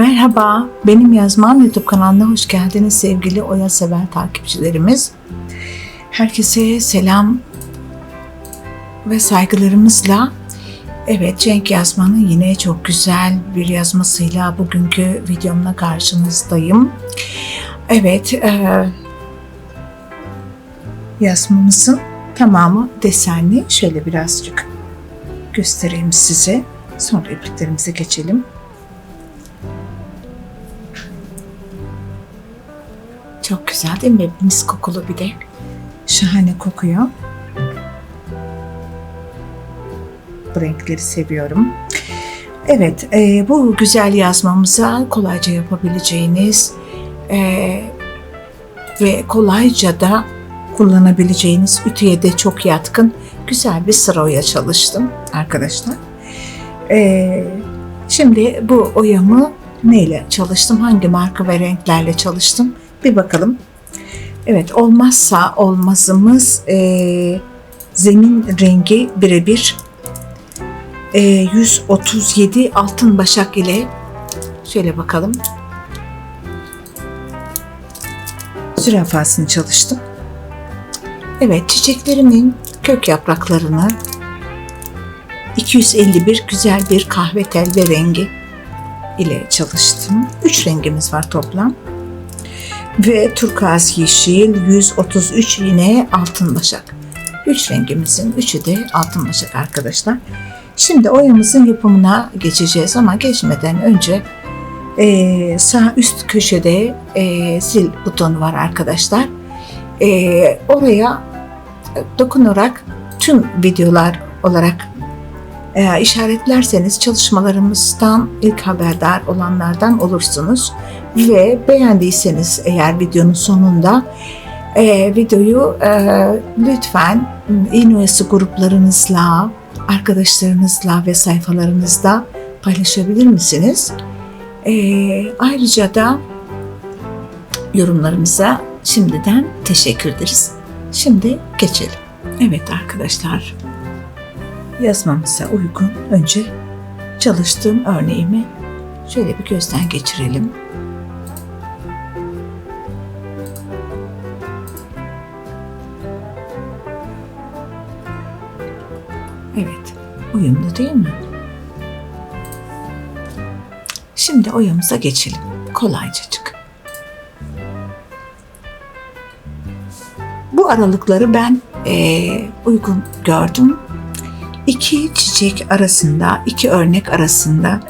Merhaba, benim yazmam YouTube kanalına hoş geldiniz sevgili Oya Sever takipçilerimiz. Herkese selam ve saygılarımızla. Evet, Cenk Yazman'ın yine çok güzel bir yazmasıyla bugünkü videomla karşınızdayım. Evet, e, yazmamızın tamamı desenli. Şöyle birazcık göstereyim size. Sonra ipliklerimize geçelim. Çok güzel değil mi? Mis kokulu bir de. Şahane kokuyor. Bu renkleri seviyorum. Evet, e, bu güzel yazmamıza kolayca yapabileceğiniz e, ve kolayca da kullanabileceğiniz ütüye de çok yatkın güzel bir sıra oya çalıştım arkadaşlar. E, şimdi bu oyamı neyle çalıştım? Hangi marka ve renklerle çalıştım? Bir bakalım. Evet olmazsa olmazımız e, zemin rengi birebir e, 137 altın başak ile şöyle bakalım. Zürafasını çalıştım. Evet çiçeklerimin kök yapraklarını 251 güzel bir kahve telve rengi ile çalıştım. Üç rengimiz var toplam ve turkuaz yeşil 133 yine altın başak. Üç rengimizin üçü de altın başak arkadaşlar. Şimdi oyamızın yapımına geçeceğiz ama geçmeden önce e, sağ üst köşede e, sil butonu var arkadaşlar. E, oraya dokunarak tüm videolar olarak e, işaretlerseniz çalışmalarımızdan ilk haberdar olanlardan olursunuz. Ve beğendiyseniz eğer videonun sonunda e, videoyu e, lütfen İnuesi gruplarınızla, arkadaşlarınızla ve sayfalarınızda paylaşabilir misiniz? E, ayrıca da yorumlarımıza şimdiden teşekkür ederiz. Şimdi geçelim. Evet arkadaşlar, yazmamıza uygun önce çalıştığım örneğimi şöyle bir gözden geçirelim. Uyumlu değil mi? Şimdi oyamıza geçelim. Kolaycacık. Bu aralıkları ben e, uygun gördüm. İki çiçek arasında, iki örnek arasında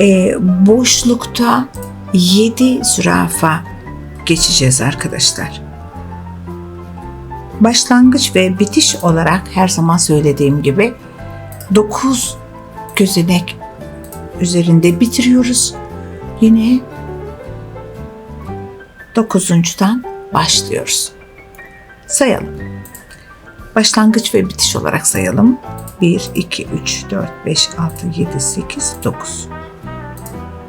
e, boşlukta yedi zürafa geçeceğiz arkadaşlar başlangıç ve bitiş olarak her zaman söylediğim gibi 9 gözenek üzerinde bitiriyoruz. Yine 9.dan başlıyoruz. Sayalım. Başlangıç ve bitiş olarak sayalım. 1, 2, 3, 4, 5, 6, 7, 8, 9.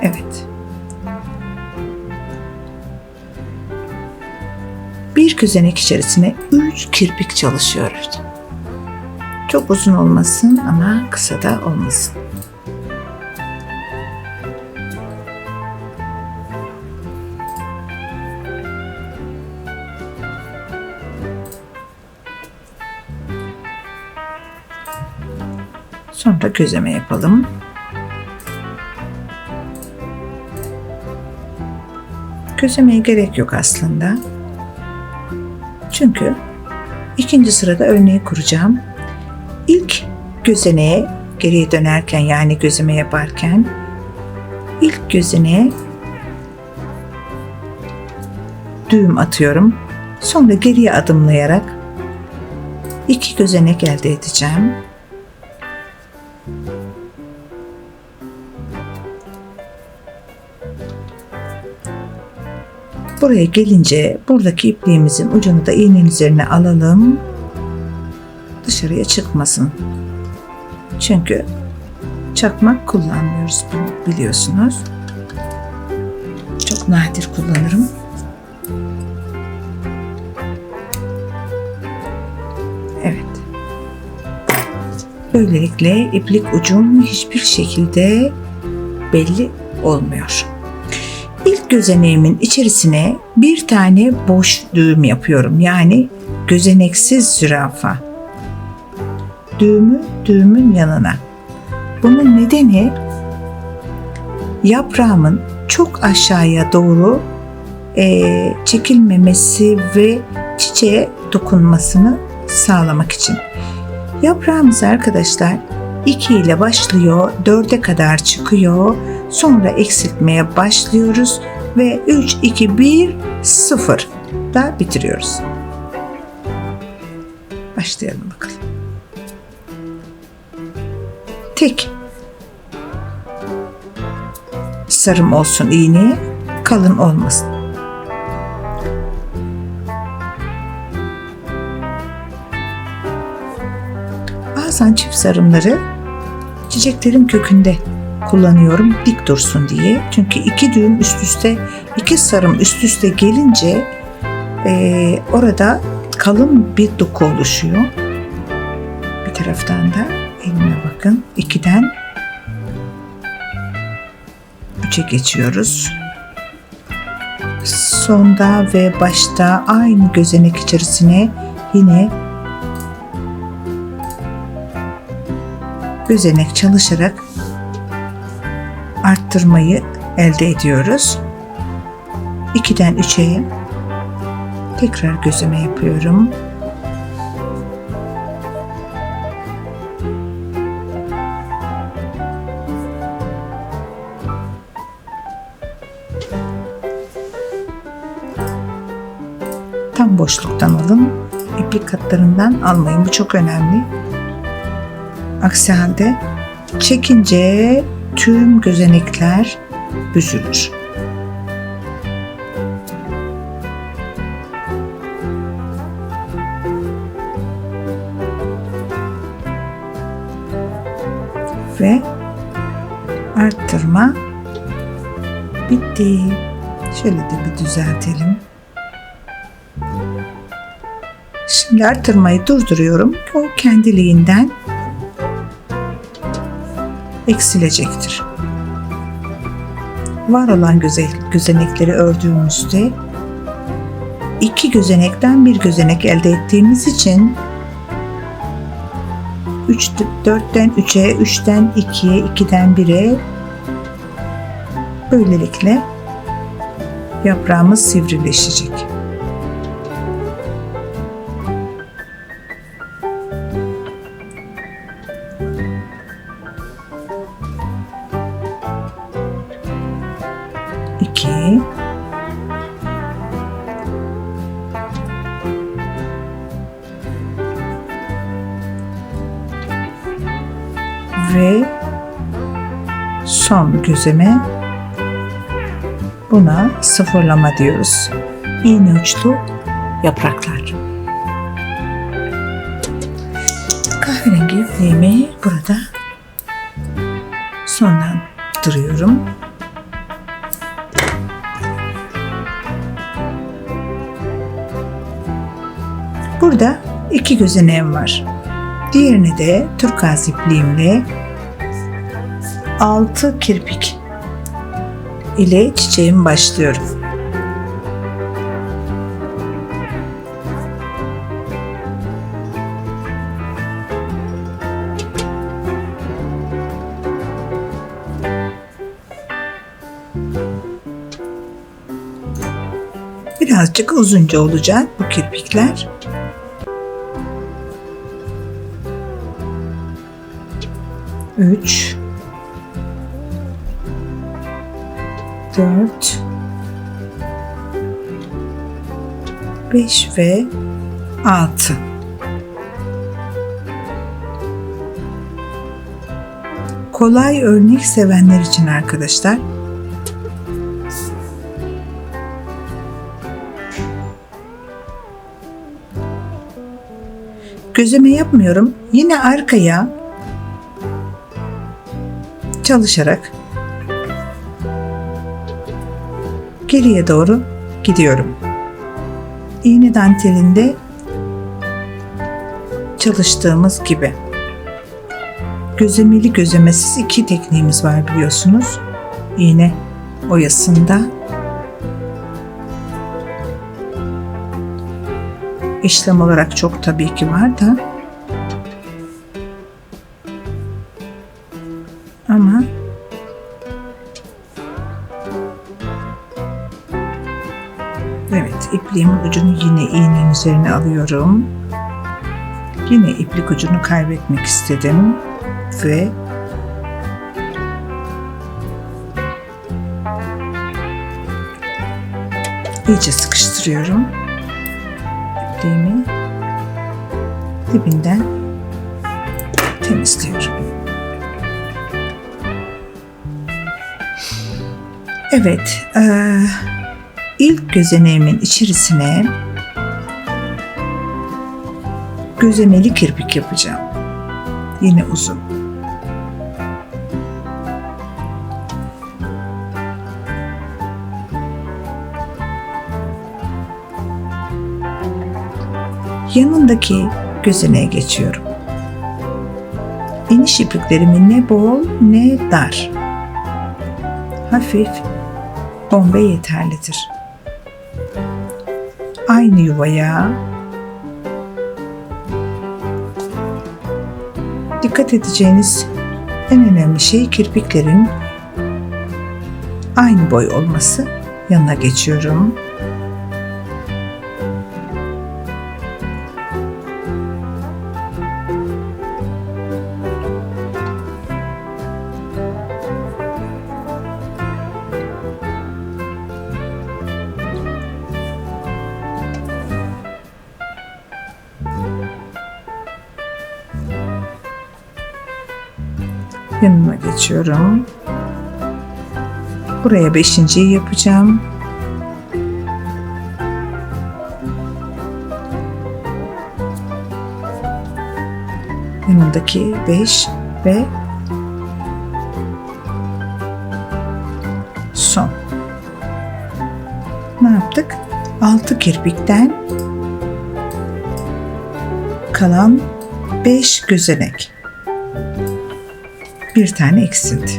Evet. bir gözenek içerisine 3 kirpik çalışıyoruz. Çok uzun olmasın ama kısa da olmasın. Sonra gözleme yapalım. Gözlemeye gerek yok aslında. Çünkü ikinci sırada örneği kuracağım. İlk gözeneğe geriye dönerken yani gözüme yaparken ilk gözeneğe düğüm atıyorum. Sonra geriye adımlayarak iki gözenek elde edeceğim. Buraya gelince buradaki ipliğimizin ucunu da iğnenin üzerine alalım. Dışarıya çıkmasın. Çünkü çakmak kullanmıyoruz biliyorsunuz. Çok nadir kullanırım. Evet. Böylelikle iplik ucum hiçbir şekilde belli olmuyor. gözeneğimin içerisine bir tane boş düğüm yapıyorum. Yani gözeneksiz zürafa. Düğümü düğümün yanına. Bunun nedeni yaprağımın çok aşağıya doğru eee, çekilmemesi ve çiçeğe dokunmasını sağlamak için. Yaprağımız arkadaşlar 2 ile başlıyor, 4'e kadar çıkıyor. Sonra eksiltmeye başlıyoruz ve 3, 2, 1, 0 da bitiriyoruz. Başlayalım bakalım. Tek sarım olsun iğneye, kalın olmasın. Bazen çift sarımları çiçeklerin kökünde kullanıyorum dik dursun diye. Çünkü iki düğüm üst üste, iki sarım üst üste gelince eee, orada kalın bir doku oluşuyor. Bir taraftan da elime bakın. ikiden üçe geçiyoruz. Sonda ve başta aynı gözenek içerisine yine gözenek çalışarak arttırmayı elde ediyoruz. 2'den 3'e tekrar gözleme yapıyorum. Boşluktan alın. İplik katlarından almayın. Bu çok önemli. Aksi halde çekince tüm gözenekler büzülür. Ve arttırma bitti. Şöyle de bir düzeltelim. Şimdi arttırmayı durduruyorum. O kendiliğinden eksilecektir. Var olan göze, gözenekleri ördüğümüzde iki gözenekten bir gözenek elde ettiğimiz için 3 4'ten 3'e, 3'ten 2'ye, 2'den 1'e böylelikle yaprağımız sivrileşecek. Son gözeme buna sıfırlama diyoruz. İğne uçlu yapraklar. Kahverengi ipliğimi burada sonlandırıyorum. Burada iki gözeneğim var. Diğerini de turkuaz ipliğimle altı kirpik ile çiçeğim başlıyorum. Birazcık uzunca olacak bu kirpikler. Üç, 5 ve 6. Kolay örnek sevenler için arkadaşlar gözleme yapmıyorum. Yine arkaya çalışarak geriye doğru gidiyorum iğne dantelinde çalıştığımız gibi. Gözlemeli gözlemesiz iki tekniğimiz var biliyorsunuz. İğne oyasında işlem olarak çok tabii ki var da iğnenin üzerine alıyorum. Yine iplik ucunu kaybetmek istedim ve iyice sıkıştırıyorum. İpliğimi dibinden temizliyorum. Evet, eee ilk gözeneğimin içerisine gözemeli kirpik yapacağım. Yine uzun. Yanındaki gözeneğe geçiyorum. İniş ipliklerimi ne bol ne dar. Hafif bombe yeterlidir aynı yuvaya dikkat edeceğiniz en önemli şey kirpiklerin aynı boy olması. Yanına geçiyorum. Yanına geçiyorum. Buraya beşinciyi yapacağım. Yanındaki beş ve son. Ne yaptık? Altı kirpikten kalan beş gözenek bir tane eksildi.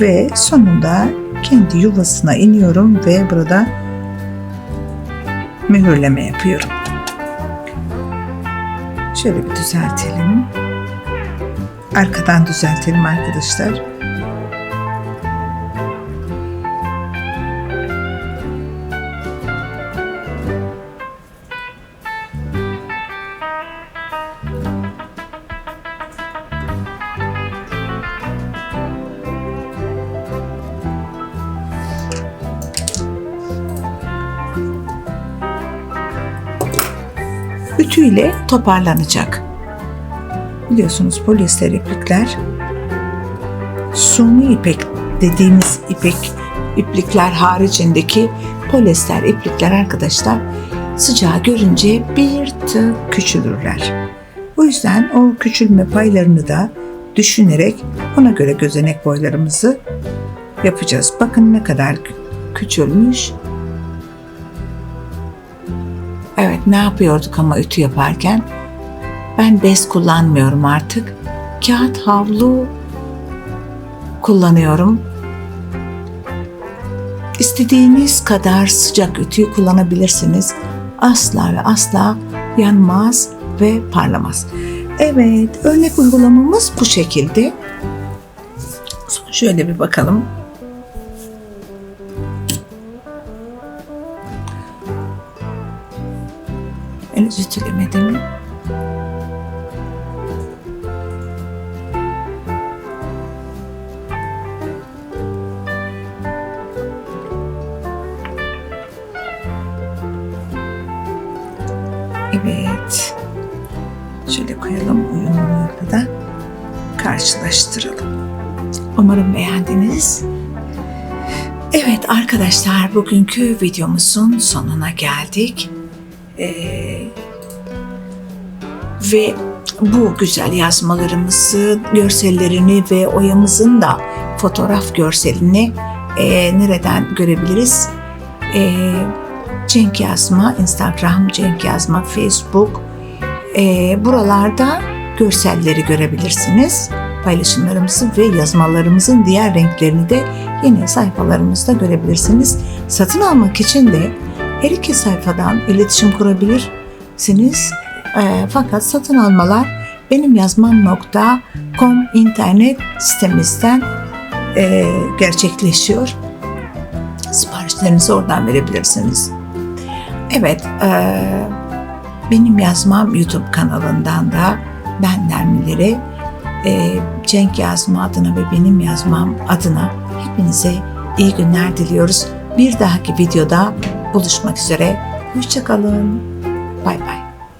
Ve sonunda kendi yuvasına iniyorum ve burada mühürleme yapıyorum. Şöyle bir düzeltelim. Arkadan düzeltelim arkadaşlar. Ütüyle toparlanacak. Biliyorsunuz polyester iplikler suni ipek dediğimiz ipek iplikler haricindeki polyester iplikler arkadaşlar sıcağı görünce bir tık küçülürler. O yüzden o küçülme paylarını da düşünerek ona göre gözenek boylarımızı yapacağız. Bakın ne kadar küçülmüş. Evet ne yapıyorduk ama ütü yaparken? Ben bez kullanmıyorum artık. Kağıt havlu kullanıyorum. İstediğiniz kadar sıcak ütüyü kullanabilirsiniz. Asla ve asla yanmaz ve parlamaz. Evet, örnek uygulamamız bu şekilde. Şöyle bir bakalım. Mi? Evet. Şöyle koyalım uyumluluğuyla da karşılaştıralım. Umarım beğendiniz. Evet arkadaşlar bugünkü videomuzun sonuna geldik. Ee, ve bu güzel yazmalarımızı, görsellerini ve oyamızın da fotoğraf görselini e, nereden görebiliriz? E, Cenk Yazma, Instagram, Cenk Yazma, Facebook. E, buralarda görselleri görebilirsiniz. paylaşımlarımızı ve yazmalarımızın diğer renklerini de yine sayfalarımızda görebilirsiniz. Satın almak için de her iki sayfadan iletişim kurabilirsiniz. E, fakat satın almalar benim yazmam.com internet sitemizden e, gerçekleşiyor. Siparişlerinizi oradan verebilirsiniz. Evet, e, benim yazmam YouTube kanalından da ben Nermileri e, Cenk Yazma adına ve benim yazmam adına hepinize iyi günler diliyoruz. Bir dahaki videoda buluşmak üzere. Hoşçakalın. Bay bay.